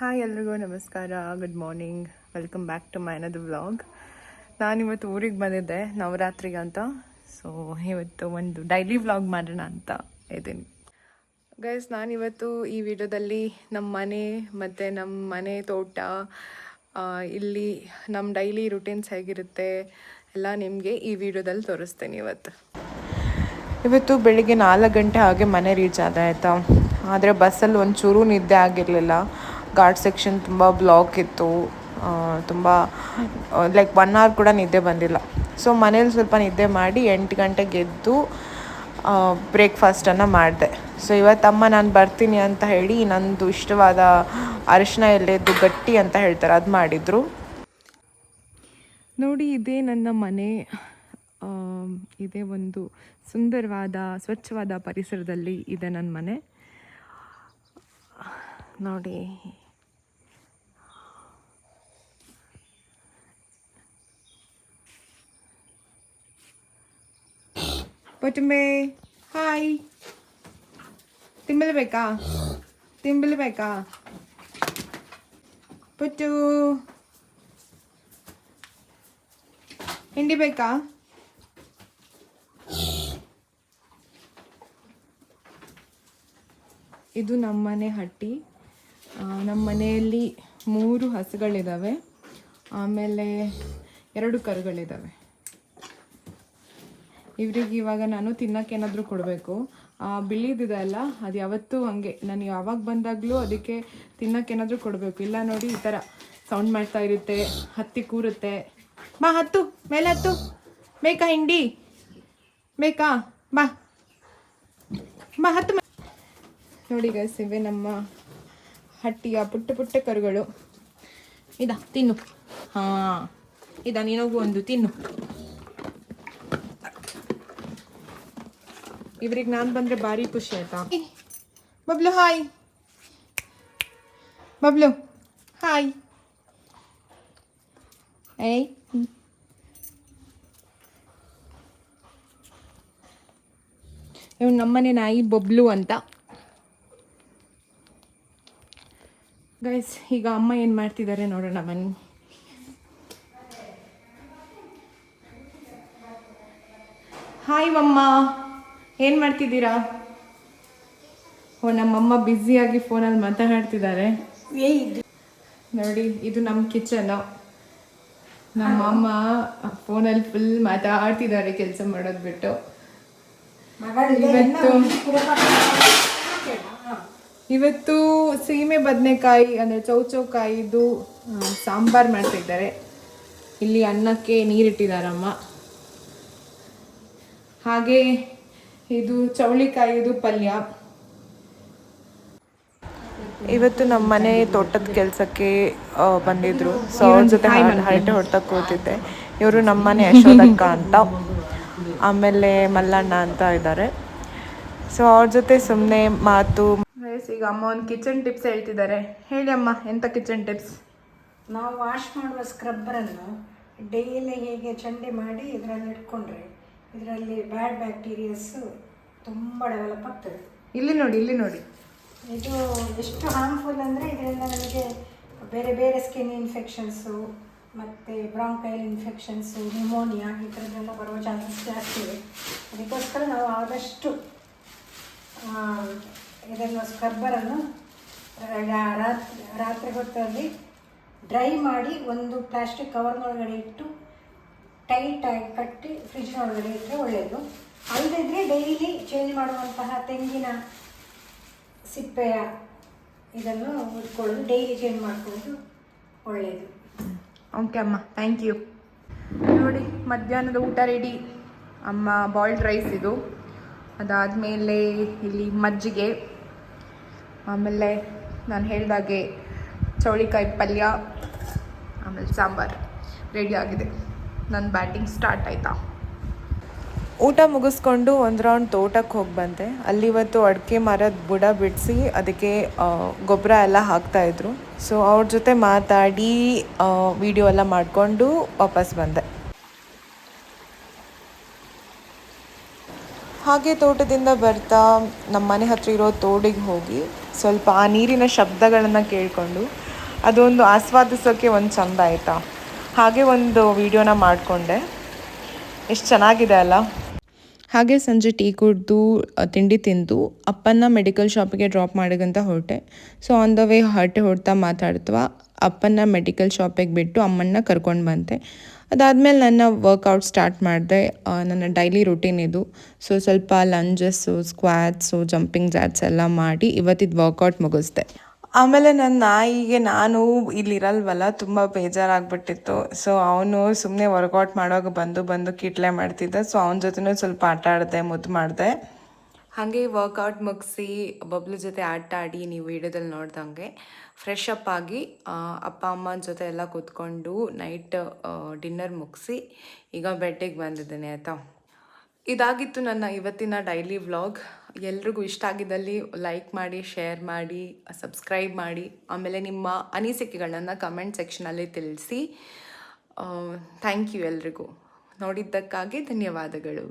Hi ಎಲ್ರಿಗೂ ನಮಸ್ಕಾರ. Good morning welcome back to my ಅನದು ವ್ಲಾಗ್ ನಾನಿವತ್ತು ಊರಿಗೆ ಬಂದಿದ್ದೆ, ನವರಾತ್ರಿಗೆ ಅಂತ. ಸೊ ಇವತ್ತು ಒಂದು ಡೈಲಿ ವ್ಲಾಗ್ ಮಾಡೋಣ ಅಂತ ಇದ್ದೀನಿ. ಗೈಸ್ ನಾನಿವತ್ತು ಈ ವಿಡಿಯೋದಲ್ಲಿ ನಮ್ಮ ಮನೆ ಮತ್ತು ನಮ್ಮ ಮನೆ ತೋಟ ಇಲ್ಲಿ ನಮ್ಮ ಡೈಲಿ ರುಟೀನ್ಸ್ ಹೇಗಿರುತ್ತೆ ಎಲ್ಲ ನಿಮಗೆ ಈ ವಿಡಿಯೋದಲ್ಲಿ ತೋರಿಸ್ತೇನೆ ಇವತ್ತು. ಇವತ್ತು ಬೆಳಿಗ್ಗೆ ನಾಲ್ಕು ಗಂಟೆ ಹಾಗೆ ಮನೆ ರೀಚ್ ಆದ ಆಯಿತಾ? ಆದರೆ ಬಸ್ಸಲ್ಲಿ ಒಂಚೂರು ನಿದ್ದೆ ಆಗಿರಲಿಲ್ಲ. ಘಾಟ್ ಸೆಕ್ಷನ್ ತುಂಬ ಬ್ಲಾಕ್ ಇತ್ತು. ತುಂಬ ಲೈಕ್ ಒನ್ ಅವರ್ ಕೂಡ ನಿದ್ದೆ ಬಂದಿಲ್ಲ. ಸೊ ಮನೇಲಿ ಸ್ವಲ್ಪ ನಿದ್ದೆ ಮಾಡಿ ಎಂಟು ಗಂಟೆಗೆ ಎದ್ದು ಬ್ರೇಕ್ಫಾಸ್ಟನ್ನು ಮಾಡಿದೆ. ಸೊ ಇವತ್ತಮ್ಮ ನಾನು ಬರ್ತೀನಿ ಅಂತ ಹೇಳಿ ನಂದು ಇಷ್ಟವಾದ ಅರಿಶಿನ ಎಲೆದು ಗಟ್ಟಿ ಅಂತ ಹೇಳ್ತಾರೆ, ಅದು ಮಾಡಿದರು. ನೋಡಿ, ಇದೇ ನನ್ನ ಮನೆ ಇದೇ ಒಂದು ಸುಂದರವಾದ, ಸ್ವಚ್ಛವಾದ ಪರಿಸರದಲ್ಲಿ ಇದೆ ನನ್ನ ಮನೆ. ನೋಡಿ ಪೊಟುಂಬೆ ಹಾಯ್ ತಿಂಬಲ್ಬೇಕಾ ತಿಂಬಲ್ಬೇಕಾ ಪುಟ್ಟು ಹಿಂಡಿ ಬೇಕಾ ಇದು ನಮ್ಮನೆ ಹಟ್ಟಿ ನಮ್ಮ ಮನೆಯಲ್ಲಿ ಮೂರು ಹಸುಗಳಿದ್ದಾವೆ ಆಮೇಲೆ ಎರಡು ಕರುಗಳಿದ್ದಾವೆ ಇವ್ರಿಗೆ ಇವಾಗ ನಾನು ತಿನ್ನಕ್ಕೆ ಏನಾದರೂ ಕೊಡಬೇಕು. ಬಿಳಿದಿದೆ ಅಲ್ಲ, ಅದು ಯಾವತ್ತೂ ಹಂಗೆ. ನಾನು ಯಾವಾಗ ಬಂದಾಗಲೂ ಅದಕ್ಕೆ ತಿನ್ನಕ್ಕೆ ಏನಾದರೂ ಕೊಡಬೇಕು. ಇಲ್ಲ ನೋಡಿ, ಈ ಥರ ಸೌಂಡ್ ಮಾಡ್ತಾ ಇರುತ್ತೆ, ಹತ್ತಿ ಕೂರುತ್ತೆ. ಬಾ, ಹತ್ತು, ಮೇಲೆ ಹತ್ತು. ಬೇಕಾ ಹಿಂಡಿ. ಬೇಕಾ ಬಾ. ಬಾ, ಹತ್ತು ನೋಡಿ ಗೈಸ್ ಇವೆ ನಮ್ಮ ಹಟ್ಟಿಯ ಪುಟ್ಟ ಪುಟ್ಟ ಕರುಗಳು. ಇದ, ತಿನ್ನು. ಹಾಂ, ಇದ, ನೀನೋಗು ಒಂದು, ತಿನ್ನು. ಇವ್ರಿಗೆ ನಾನು ಬಂದರೆ ಭಾರಿ ಖುಷಿ ಆಯ್ತಾ? ಬಬ್ಲು, ಹಾಯ್. ಬಬ್ಲು, ಹಾಯ್. ಏಯ್. ಇವ್ ನಮ್ಮನೆ ನಾಯಿ ಬಬ್ಲು ಅಂತ. ಗೈಸ್ ಈಗ ಅಮ್ಮ ಏನು ಮಾಡ್ತಿದ್ದಾರೆ ನೋಡೋಣ, ಬನ್ನಿ. ಹಾಯ್ ಅಮ್ಮ ಏನು ಮಾಡ್ತಿದ್ದೀರಾ? ಓ ನಮ್ಮಮ್ಮ ಬ್ಯುಸಿಯಾಗಿ ಫೋನಲ್ಲಿ ಮಾತನಾಡ್ತಿದ್ದಾರೆ ನೋಡಿ ಇದು ನಮ್ಮ ಕಿಚನ್. ನಮ್ಮಮ್ಮ ಫೋನಲ್ಲಿ ಫುಲ್ ಮಾತಾಡ್ತಿದ್ದಾರೆ ಕೆಲಸ ಮಾಡೋದು ಬಿಟ್ಟು. ಇವತ್ತು ಇವತ್ತು ಸೀಮೆ ಬದನೆಕಾಯಿ ಅಂದರೆ ಚೌಚೌಕಾಯಿದು ಸಾಂಬಾರು ಮಾಡ್ತಿದ್ದಾರೆ. ಇಲ್ಲಿ ಅನ್ನಕ್ಕೆ ನೀರಿಟ್ಟಿದ್ದಾರಮ್ಮ. ಹಾಗೆ ಇದು ಚೌಳಿಕಾಯಿದು ಪಲ್ಯ. ಇವತ್ತು ನಮ್ಮ ಮನೆ ತೋಟದ ಕೆಲಸಕ್ಕೆ ಬಂದಿದ್ರು. ಸೊ ಅವ್ರ ಜೊತೆ ಹರಟೆ ಹೊಡ್ತಾ ಕೂತಿದ್ದೆ. ಇವರು ನಮ್ಮ ಮನೆ ಯಶೋದಕ್ಕ ಅಂತ. ಆಮೇಲೆ ಮಲ್ಲಣ್ಣ ಅಂತ ಇದ್ದಾರೆ ಸೊ ಅವ್ರ ಜೊತೆ ಸುಮ್ಮನೆ ಮಾತು ಈಗ ಅಮ್ಮ ಒಂದು ಕಿಚನ್ ಟಿಪ್ಸ್ ಹೇಳ್ತಿದ್ದಾರೆ. ಹೇಳಿ ಅಮ್ಮ ಎಂತ ಕಿಚನ್ ಟಿಪ್ಸ್ ನಾವು ವಾಶ್ ಮಾಡುವ ಸ್ಕ್ರಬ್ಬರನ್ನು ಡೈಲಿ ಹೀಗೆ ಚಂಡಿ ಮಾಡಿ ಇದರಲ್ಲಿ ಇಟ್ಕೊಂಡ್ರೆ ಇದರಲ್ಲಿ ಬ್ಯಾಡ್ ಬ್ಯಾಕ್ಟೀರಿಯಸ್ಸು ತುಂಬ ಡೆವಲಪ್ ಆಗ್ತದೆ. ಇಲ್ಲಿ ನೋಡಿ ಇಲ್ಲಿ ನೋಡಿ. ಇದು ಎಷ್ಟು ಹಾರ್ಮ್ಫುಲ್ ಅಂದರೆ ಇದರಿಂದ ನಮಗೆ ಬೇರೆ ಬೇರೆ ಸ್ಕಿನ್ ಇನ್ಫೆಕ್ಷನ್ಸು ಮತ್ತು ಬ್ರಾಂಕೈಲ್ ಇನ್ಫೆಕ್ಷನ್ಸು ನ್ಯೂಮೋನಿಯಾ ಈ ಥರದ್ದೆಲ್ಲ ಬರುವ ಚಾನ್ಸಸ್ ಜಾಸ್ತಿ ಇದೆ. ಅದಕ್ಕೋಸ್ಕರ ನಾವು ಆದಷ್ಟು ಇದನ್ನು ಸ್ಕ್ರಬ್ಬರನ್ನು ರಾತ್ರಿ ರಾತ್ರಿ ಹೊತ್ತಲ್ಲಿ ಡ್ರೈ ಮಾಡಿ ಒಂದು ಪ್ಲಾಸ್ಟಿಕ್ ಕವರ್ನೊಳಗಡೆ ಇಟ್ಟು ಟೈಟಾಗಿ ಕಟ್ಟಿ ಫ್ರಿಜ್ನೊಳಗಡೆ ಇಟ್ಟರೆ ಒಳ್ಳೆಯದು ಅಲ್ಲದಿದ್ದರೆ ಡೈಲಿ ಚೇಂಜ್ ಮಾಡುವಂತಹ ತೆಂಗಿನ ಸಿಪ್ಪೆಯ ಇದನ್ನು ಉಟ್ಕೊಳ್ಳೋದು ಡೈಲಿ ಚೇಂಜ್ ಮಾಡ್ಕೊಳ್ಳೋದು ಒಳ್ಳೆಯದು ಓಕೆ ಅಮ್ಮ ಥ್ಯಾಂಕ್ ಯು ನೋಡಿ, ಮಧ್ಯಾಹ್ನದ ಊಟ ರೆಡಿ ಅಮ್ಮ ಬಾಯ್ಲ್ಡ್ ರೈಸ್ ಇದು. ಅದಾದಮೇಲೆ ಇಲ್ಲಿ ಮಜ್ಜಿಗೆ. ಆಮೇಲೆ ನಾನು ಹೇಳಿದಾಗೆ ಚೌಳಿಕಾಯಿ ಪಲ್ಯ, ಆಮೇಲೆ ಸಾಂಬಾರು. ರೆಡಿ ಆಗಿದೆ. ನನ್ನ ಬ್ಯಾಟಿಂಗ್ ಸ್ಟಾರ್ಟ್ ಆಯಿತಾ? ಊಟ ಮುಗಿಸ್ಕೊಂಡು ಒಂದು ರೌಂಡ್ ತೋಟಕ್ಕೆ ಹೋಗಿ ಬಂದೆ. ಅಲ್ಲಿ ಇವತ್ತು ಅಡಿಕೆ ಮರದ ಬುಡ ಬಿಡಿಸಿ ಅದಕ್ಕೆ ಗೊಬ್ಬರ ಎಲ್ಲ ಹಾಕ್ತಾಯಿದ್ರು ಸೊ ಅವ್ರ ಜೊತೆ ಮಾತಾಡಿ ವಿಡಿಯೋ ಎಲ್ಲ ಮಾಡಿಕೊಂಡು ವಾಪಸ್ ಬಂದೆ. ಹಾಗೆ ತೋಟದಿಂದ ಬರ್ತಾ ನಮ್ಮ ಮನೆ ಹತ್ರ ಇರೋ ತೋಡಿಗೆ ಹೋಗಿ ಸ್ವಲ್ಪ ಆ ನೀರಿನ ಶಬ್ದಗಳನ್ನು ಕೇಳಿಕೊಂಡು ಅದೊಂದು ಆಸ್ವಾದಿಸೋಕ್ಕೆ ಒಂದು ಚಂದ ಆಯಿತಾ? ಹಾಗೆ ಒಂದು ವಿಡಿಯೋನ ಮಾಡಿಕೊಂಡೆ. ಎಷ್ಟು ಚೆನ್ನಾಗಿದೆ ಅಲ್ಲ? ಹಾಗೆ ಸಂಜೆ ಟೀ ಕುಡಿದು ತಿಂಡಿ ತಿಂದು ಅಪ್ಪನ ಮೆಡಿಕಲ್ ಶಾಪಿಗೆ ಡ್ರಾಪ್ ಮಾಡೋಕ್ಕಂತ ಹೊರಟೆ. ಸೊ ಆನ್ ದ ವೇ ಹೊರಟೆ ಹೊಡ್ತಾ ಮಾತಾಡ್ತವ ಅಪ್ಪನ ಮೆಡಿಕಲ್ ಶಾಪಿಗೆ ಬಿಟ್ಟು ಅಮ್ಮನ್ನ ಕರ್ಕೊಂಡು ಬಂತೆ ಅದಾದಮೇಲೆ ನನ್ನ ವರ್ಕೌಟ್ ಸ್ಟಾರ್ಟ್ ಮಾಡಿದೆ. ನನ್ನ ಡೈಲಿ ರುಟೀನ್ ಇದು. ಸೊ ಸ್ವಲ್ಪ ಲಂಜಸ್ಸು ಸ್ಕ್ವಾಟ್ಸು ಜಂಪಿಂಗ್ ಜಾಟ್ಸ್ ಎಲ್ಲ ಮಾಡಿ ಇವತ್ತಿದ್ದು ವರ್ಕೌಟ್ ಮುಗಿಸ್ದೆ. ಆಮೇಲೆ ನನ್ನ ನಾಯಿಗೆ ನಾನು ಇಲ್ಲಿರಲ್ವಲ್ಲ, ತುಂಬ ಬೇಜಾರಾಗ್ಬಿಟ್ಟಿತ್ತು. ಸೊ ಅವನು ಸುಮ್ಮನೆ ವರ್ಕೌಟ್ ಮಾಡೋಕೆ ಬಂದು ಬಂದು ಕಿಟ್ಲೆ ಮಾಡ್ತಿದ್ದೆ. ಸೊ ಅವನ ಜೊತೆನೂ ಸ್ವಲ್ಪ ಆಟ ಆಡಿದೆ, ಮುದ್ದು ಮಾಡಿದೆ. ಹಾಗೆ ವರ್ಕೌಟ್ ಮುಗಿಸಿ, ಬಬ್ಲು ಜೊತೆ ಆಟ ಆಡಿ ನೀವು ವಿಡಿಯೋದಲ್ಲಿ ನೋಡ್ದಂಗೆ ಫ್ರೆಶ್ ಅಪ್ ಆಗಿ ಅಪ್ಪ ಅಮ್ಮನ ಜೊತೆ ಎಲ್ಲ ಕೂತ್ಕೊಂಡು ನೈಟ್ ಡಿನ್ನರ್ ಮುಗಿಸಿ, ಈಗ ಬೆಡ್ಡಿಗೆ ಬಂದಿದ್ದೀನಿ, ಆಯಿತಾ? ಇದಾಗಿತ್ತು ನನ್ನ ಇವತ್ತಿನ ಡೈಲಿ ವ್ಲಾಗ್ ಎಲ್ರಿಗೂ ಇಷ್ಟ ಆಗಿದ್ದಲ್ಲಿ ಲೈಕ್ ಮಾಡಿ ಶೇರ್ ಮಾಡಿ ಸಬ್ಸ್ಕ್ರೈಬ್ ಮಾಡಿ, ಆಮೇಲೆ ನಿಮ್ಮ ಅನಿಸಿಕೆಗಳನ್ನು ಕಮೆಂಟ್ ಸೆಕ್ಷನಲ್ಲಿ ತಿಳಿಸಿ. ಥ್ಯಾಂಕ್ ಯು ಎಲ್ರಿಗೂ. ನೋಡಿದ್ದಕ್ಕಾಗಿ ಧನ್ಯವಾದಗಳು.